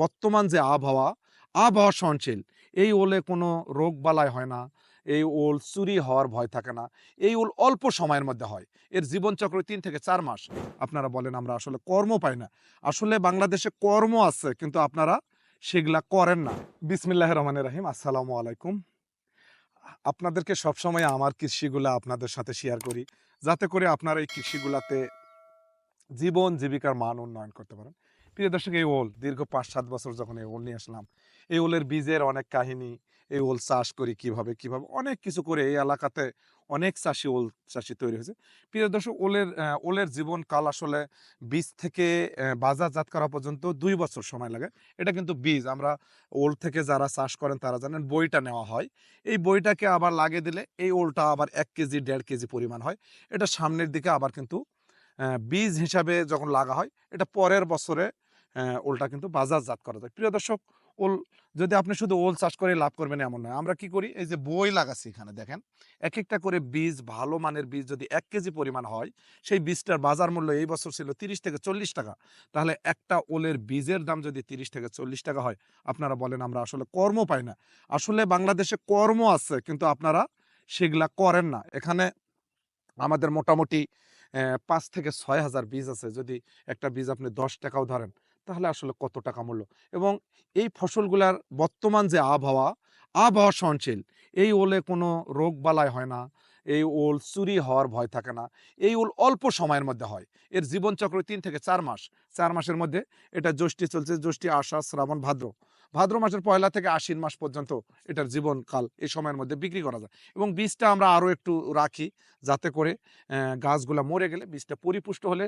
বর্তমান যে আবহাওয়া আবহাওয়া সহনশীল। এই ওলে কোনো রোগ বালাই হয় না, এই ওল চুরি হওয়ার ভয় থাকে না, এই ওল অল্প সময়ের মধ্যে হয়। এর জীবনচক্র তিন থেকে চার মাস। আপনারা বলেন আমরা আসলে কর্ম পাই না। আসলে বাংলাদেশে কর্ম আছে, কিন্তু আপনারা সেগুলা করেন না। বিসমিল্লাহ রহমান রাহিম। আসসালামু আলাইকুম। আপনাদেরকে সবসময় আমার কৃষিগুলা আপনাদের সাথে শেয়ার করি। যাতে করে আপনারা এই কৃষিগুলাতে জীবন জীবিকার মান উন্নয়ন করতে পারেন। প্রিয় দর্শক, এই ওল, দীর্ঘ পাঁচ সাত বছর যখন এই ওল নিয়ে আসলাম, এই ওলের বীজের অনেক কাহিনী, এই ওল চাষ করি কীভাবে কীভাবে, অনেক কিছু করে এই এলাকাতে অনেক চাষি ওল, চাষি তৈরি হয়েছে। প্রিয় দর্শক, ওলের ওলের জীবনকাল আসলে বীজ থেকে বাজারজাত করা পর্যন্ত দুই বছর সময় লাগে। এটা কিন্তু বীজ, আমরা ওল থেকে যারা চাষ করেন তারা জানেন, বইটা নেওয়া হয়। এই বইটাকে আবার লাগিয়ে দিলে এই ওলটা আবার এক কেজি, দেড় কেজি পরিমাণ হয়। এটা সামনের দিকে আবার কিন্তু বীজ হিসাবে যখন লাগা হয়, এটা পরের বছরে ওলটা কিন্তু বাজারজাত করা যায়। প্রিয় দর্শক, ওল, যদি আপনি শুধু ওল চাষ করে লাভ করবেন এমন নয়, আমরা কি করি? এই যে বই লাগাচ্ছি এখানে, দেখেন এক একটা করে বীজ, ভালো মানের বীজ যদি এক কেজি পরিমাণ হয়, সেই বীজটার বাজার মূল্য এই বছর ছিল তিরিশ থেকে চল্লিশ টাকা। তাহলে একটা ওলের বীজের দাম যদি তিরিশ থেকে চল্লিশ টাকা হয়, আপনারা বলেন আমরা আসলে কর্ম পাই না। আসলে বাংলাদেশে কর্ম আছে, কিন্তু আপনারা সেগুলা করেন না। এখানে আমাদের মোটামুটি পাঁচ থেকে ছয় হাজার বীজ আছে। যদি একটা বীজ আপনি দশ টাকাও ধরেন, তাহলে আসলে কত টাকা মূল্য? এবং এই ফসলগুলার বর্তমান যে আবহাওয়া আবহাওয়া সহনশীল। এই ওলে কোনো রোগ বালাই হয় না, এই ওল চুরি হওয়ার ভয় থাকে না, এই ওল অল্প সময়ের মধ্যে হয়। এর জীবনচক্র তিন থেকে চার মাস। চার মাসের মধ্যে এটা জ্যৈষ্ঠী চলছে, জ্যৈষ্ঠী আষাঢ়, শ্রাবণ, ভাদ্র। ভাদ্র মাসের পয়লা থেকে আশ্বিন মাস পর্যন্ত এটার জীবনকাল এই সময়ের মধ্যে বিক্রি করা যায়। এবং বীজটা আমরা আরও একটু রাখি যাতে করে গাছগুলা মরে গেলে বীজটা পরিপুষ্ট হলে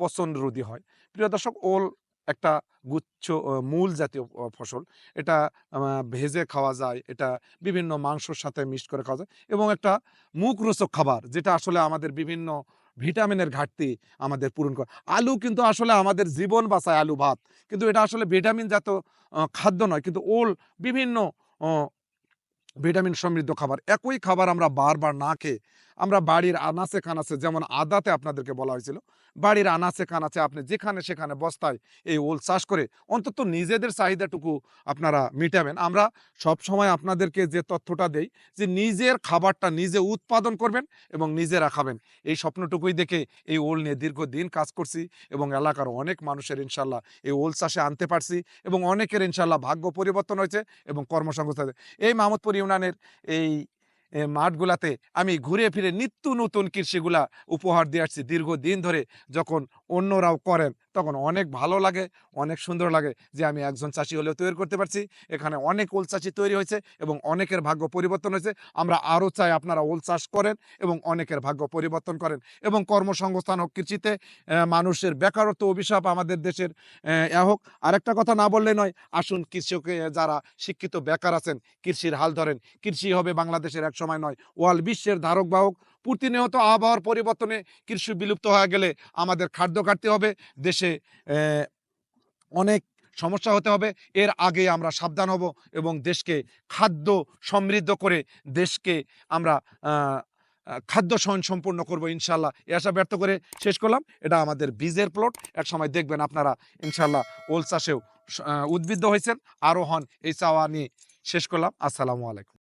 পচন রোধী হয়। প্রিয় দর্শক, ওল একটা গুচ্ছ মূল জাতীয় ফসল। এটা ভেজে খাওয়া যায়, এটা বিভিন্ন মাংসর সাথে মিক্সড করে খাওয়া যায় এবং একটা মুখরোচক খাবার যেটা আসলে আমাদের বিভিন্ন ভিটামিনের ঘাটতি আমাদের পূরণ করে, আলু কিন্তু আসলে আমাদের জীবন বাঁচায় আলু ভাত, কিন্তু এটা আসলে ভিটামিন জাত খাদ্য নয়, কিন্তু ওল বিভিন্ন ভিটামিন সমৃদ্ধ খাবার, একই খাবার আমরা বারবার না খেয়ে আমরা বাড়ির আনাচে কানাচে, যেমন আদাতে আপনাদেরকে বলা হয়েছিল, বাড়ির আনাচে কানাচে আপনি যেখানে সেখানে বস্তায় এই ওল চাষ করে অন্তত নিজেদের চাহিদাটুকু আপনারা মিটাবেন। আমরা সব সময় আপনাদেরকে যে তথ্যটা দেই যে নিজের খাবারটা নিজে উৎপাদন করবেন এবং নিজেরা খাবেন। এই স্বপ্নটুকুই দেখে এই ওল নিয়ে দীর্ঘদিন কাজ করছি এবং এলাকার অনেক মানুষের ইনশাল্লাহ এই ওল চাষে আনতে পারছি এবং অনেকের ইনশাল্লাহ ভাগ্য পরিবর্তন হয়েছে এবং কর্মসংস্থান এই মাহমুদপুর ইউনিয়নের এই মাঠগুলাতে আমি ঘুরে ফিরে নিত্য নতুন কৃষিগুলা উপহার দিয়ে আসছি। দীর্ঘদিন ধরে যখন অন্যরাও করেন, তখন অনেক ভালো লাগে, অনেক সুন্দর লাগে যে আমি একজন চাষি হলেও তৈরি করতে পারছি। এখানে অনেক ওল চাষি তৈরি হয়েছে এবং অনেকের ভাগ্য পরিবর্তন হয়েছে। আমরা আরও চাই আপনারা ওল চাষ করেন এবং অনেকের ভাগ্য পরিবর্তন করেন এবং কর্মসংস্থান হোক কৃষিতে মানুষের বেকারত্ব অভিশাপ আমাদের দেশের, এ হোক। আরেকটা কথা না বললে নয়, আসুন কৃষকে যারা শিক্ষিত বেকার আছেন, কৃষির হাল ধরেন। কৃষি হবে বাংলাদেশের এক সময় নয়। ওয়াল বিশ্বের ধারক বাহক, প্রতিনিয়ত আবহাওয়ার পরিবর্তনে কৃষি বিলুপ্ত হয়ে গেলে আমাদের খাদ্য কাটতে হবে। দেশে অনেক সমস্যা হতে হবে। এর আগে আমরা সাবধান হব এবং দেশকে খাদ্য সমৃদ্ধ করে দেশকে আমরা খাদ্য সহন সম্পূর্ণ করব ইনশাল্লাহ এ আশা ব্যর্থ করে শেষ করলাম। এটা আমাদের বীজের প্লট। এক সময় দেখবেন আপনারা ইনশাল্লাহ ওল চাষেও উদ্বুদ্ধ হয়েছেন আরও হন এই চাওয়া নিয়ে শেষ করলাম। আসসালামু আলাইকুম।